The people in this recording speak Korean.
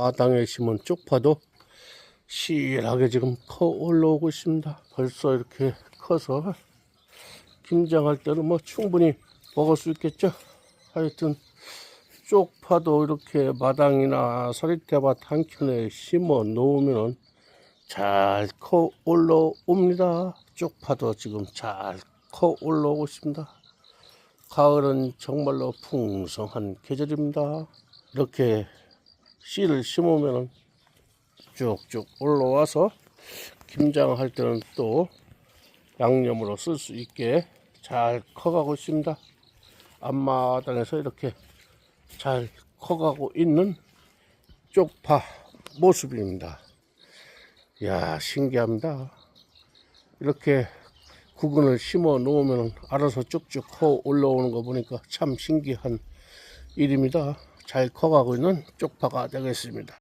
마당에 심은 쪽파도 실하게 지금 커 올라오고 있습니다. 벌써 이렇게 커서 김장할 때는 뭐 충분히 먹을 수 있겠죠. 하여튼 쪽파도 이렇게 마당이나 서리태밭 한켠에 심어 놓으면 잘 커 올라옵니다. 쪽파도 지금 잘 커 올라오고 있습니다. 가을은 정말로 풍성한 계절입니다. 이렇게 씨를 심으면 쭉쭉 올라와서 김장할 때는 또 양념으로 쓸 수 있게 잘 커가고 있습니다. 앞마당에서 이렇게 잘 커가고 있는 쪽파 모습입니다. 이야, 신기합니다. 이렇게 구근을 심어 놓으면 알아서 쭉쭉 커 올라오는 거 보니까 참 신기한 일입니다. 잘 커가고 있는 쪽파가 되겠습니다.